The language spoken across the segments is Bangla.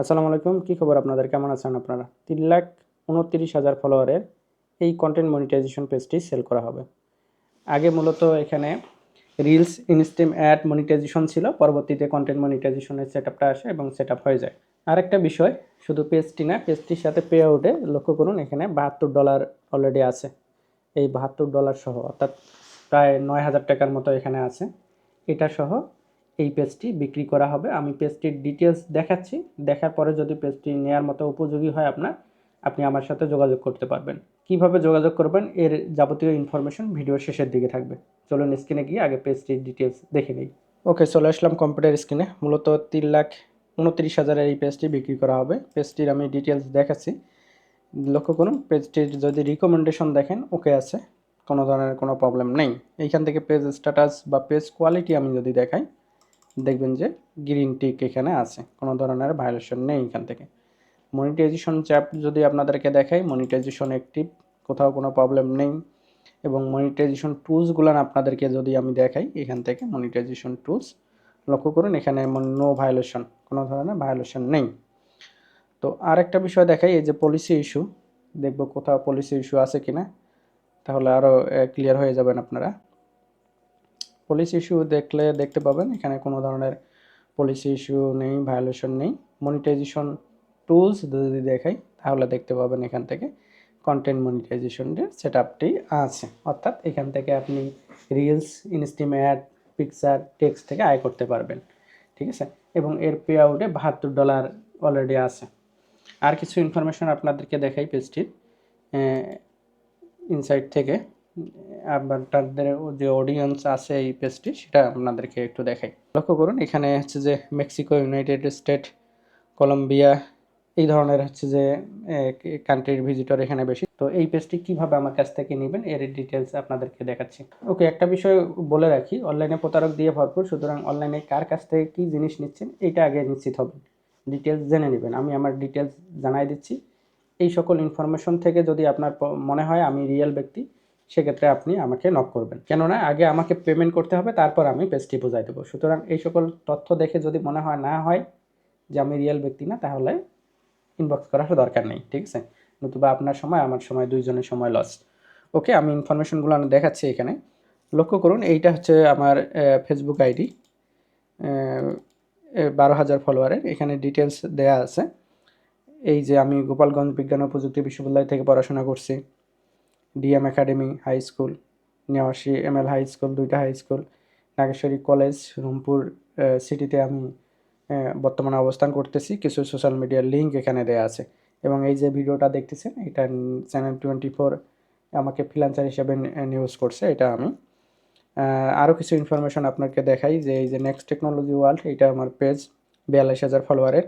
আসসালামু আলাইকুম, কী খবর আপনাদের? কেমন আছেন আপনারা? তিন লাখ উনত্রিশ হাজার ফলোয়ারের এই কন্টেন্ট মনিটাইজেশন পেজটি সেল করা হবে। আগে মূলত এখানে রিলস ইনস্টিম অ্যাড মনিটাইজেশন ছিল, পরবর্তীতে কন্টেন্ট মনিটাইজেশনের সেট আপটা আসে এবং সেট আপ হয়ে যায়। আরেকটা বিষয়, শুধু পেজটি না পেজটির সাথে পে আউটে লক্ষ্য করুন, এখানে বাহাত্তর ডলার অলরেডি আছে। এই বাহাত্তর ডলার সহ, অর্থাৎ প্রায় নয় হাজার টাকার মতো এখানে আছে। এটা সহ এই পেজটি বিক্রি করা হবে। আমি পেজটির ডিটেলস দেখাচ্ছি। দেখার পরে যদি পেজটি নেয়ার মতো উপযোগী হয় আপনার, আপনি আমার সাথে যোগাযোগ করতে পারবেন। কীভাবে যোগাযোগ করবেন এর যাবতীয় ইনফরমেশন ভিডিওর শেষের দিকে থাকবে। চলুন স্ক্রিনে গিয়ে আগে পেজটির ডিটেলস দেখে নিই। ওকে চলে আসলাম কম্পিউটার স্ক্রিনে মূলত তিন লাখ উনত্রিশ হাজারের এই পেজটি বিক্রি করা হবে। পেজটির আমি ডিটেলস দেখাচ্ছি। লক্ষ্য করুন পেজটির যদি রিকমেন্ডেশন দেখেন ওকে আছে। কোনো ধরনের কোনো প্রবলেম নেই। এইখান থেকে পেজ স্ট্যাটাস বা পেজ কোয়ালিটি আমি যদি দেখাই দেখবেন যে গ্রিন টিক এখানে আছে, কোনো ধরনের ভায়োলেশন নেই এখান থেকে। মনিটাইজেশন চ্যাপ যদি আপনাদেরকে দেখাই মনিটাইজেশন অ্যাক্টিভ কোথাও কোনো প্রবলেম নেই। এবং মনিটাইজেশন টুলসগুলো আপনাদেরকে যদি আমি দেখাই, এখান থেকে মনিটাইজেশন টুলস লক্ষ্য করুন, এখানে নো ভায়োলেশন কোনো ধরনের ভায়োলেশন নেই। তো আরেকটা বিষয় দেখাই, এই যে পলিসি ইস্যু দেখব কোথাও পলিসি ইস্যু আছে কিনা, তাহলে আরও ক্লিয়ার হয়ে যাবেন আপনারা। পলিসি ইস্যু দেখলে দেখতে পাবেন। এখানে কোনো ধরনের পলিসি ইস্যু নেই ভায়োলেশন নেই। মনিটাইজেশন টুলস যদি দেখাই, তাহলে দেখতে পাবেন এখান থেকে কন্টেন্ট মনিটাইজেশনের সেট আপটি আছে। অর্থাৎ এখান থেকে আপনি reels instream ad picture text থেকে আয় করতে পারবেন। ঠিক আছে? এবং এর পে আউটে বাহাত্তর ডলার অলরেডি আছে। আর কিছু ইনফরমেশন আপনাদেরকে দেখাই পেজটির ইনসাইড থেকে। আবার তাদের যে অডিয়েন্স আছে এই পেজটি সেটা আপনাদেরকে একটু দেখাই। লক্ষ্য করুন, এখানে হচ্ছে যে মেক্সিকো ইউনাইটেড স্টেট কলম্বিয়া এই ধরনের হচ্ছে যে কান্ট্রির ভিজিটর এখানে বেশি। তো এই পেজটি কীভাবে আমার কাছ থেকে নেবেন, এর ডিটেলস আপনাদেরকে দেখাচ্ছি। ওকে, একটা বিষয় বলে রাখি অনলাইনে প্রতারক দিয়ে ভরপুর, সুতরাং অনলাইনে কার কাছ থেকে কী জিনিস নিচ্ছেন, এটা আগে নিশ্চিত হবেন। ডিটেলস জেনে নেবেন, আমি আমার ডিটেলস জানাই দিচ্ছি। এই সকল ইনফরমেশন থেকে যদি আপনার মনে হয় আমি রিয়েল ব্যক্তি সেক্ষেত্রে আপনি আমাকে নক করবেন। কেননা আগে আমাকে পেমেন্ট করতে হবে, তারপর আমি পেজটি বোঝাই দেবো। সুতরাং এই সকল তথ্য দেখে যদি মনে হয় না হয় যে আমি রিয়েল ব্যক্তি না, তাহলে ইনবক্স করার দরকার নেই, ঠিক আছে? নতুবা আপনার সময়, আমার সময়, দুইজনের সময় লস ওকে আমি ইনফরমেশনগুলো আমি দেখাচ্ছি এখানে। লক্ষ্য করুন, এইটা হচ্ছে আমার ফেসবুক আইডি বারো হাজার ফলোয়ারের এখানে ডিটেলস দেয়া আছে। এই যে আমি গোপালগঞ্জ বিজ্ঞান ও প্রযুক্তি বিশ্ববিদ্যালয় থেকে পড়াশোনা করছি। DM academy high school Newashi M L high school, দুইটা high school, Nageshwari college, Rangpur সিটিতে আমি বর্তমানে অবস্থান করতেছি। কিছু সোশ্যাল মিডিয়ার লিঙ্ক এখানে দেওয়া আছে। এবং এই যে ভিডিওটা দেখতেছেন, এটা চ্যানেল টোয়েন্টি ফোর আমাকে ফ্রিলান্সার হিসেবে নিউজ করছে, এটা আমি। আরও কিছু ইনফরমেশন আপনাকে দেখাই যে এই যে নেক্সট টেকনোলজি ওয়ার্ল্ড এটা আমার পেজ বিয়াল্লিশ হাজার ফলোয়ারের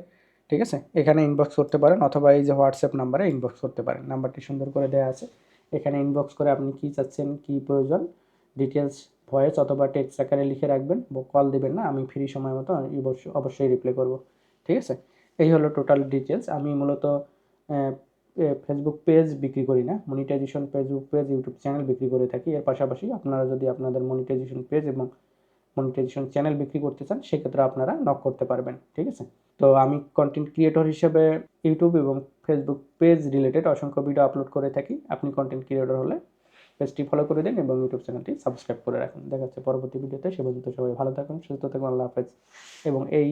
ঠিক আছে? এখানে ইনবক্স করতে পারেন, অথবা এই যে হোয়াটসঅ্যাপ নাম্বারে ইনবক্স করতে পারেন। নাম্বারটি সুন্দর করে দেওয়া আছে। এখানে ইনবক্স করে আপনি কি চাচ্ছেন, কি প্রয়োজন ডিটেলস ভয়েস অথবা টেক্সট আকারে লিখে রাখবেন কল দেবেন না, আমি ফ্রি সময় মতো অবশ্যই রিপ্লাই করব। ঠিক আছে? এই হলো টোটাল ডিটেলস আমি মূলত ফেসবুক পেজ বিক্রি করি না monetization Facebook page YouTube channel বিক্রি করে থাকি। এর পাশাপাশি আপনারা যদি আপনাদের মনিটাইজেশন পেজ এবং মনিটাইজেশন চ্যানেল বিক্রি করতে চান, সেক্ষেত্রে আপনারা নক করতে পারবেন, ঠিক আছে? তো আমি কন্টেন্ট ক্রিয়েটর হিসেবে ইউটিউব এবং ফেসবুক পেজ রিলেটেড অসংখ্য ভিডিও আপলোড করে থাকি। আপনি কন্টেন্ট ক্রিয়েটর হলে পেজটি ফলো করে দিন এবং ইউটিউব চ্যানেলটি সাবস্ক্রাইব করে রাখুন। দেখা যাচ্ছে পরবর্তী ভিডিওতে সে পর্যন্ত সবাই ভালো থাকুন, সুস্থ থাকুন, আল্লাহ হাফেজ। এবং এই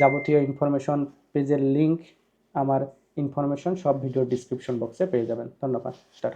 যাবতীয় ইনফরমেশন পেজের লিঙ্ক আমার ইনফরমেশন সব ভিডিও ডিসক্রিপশন বক্সে পেয়ে যাবেন। ধন্যবাদ। টাটা।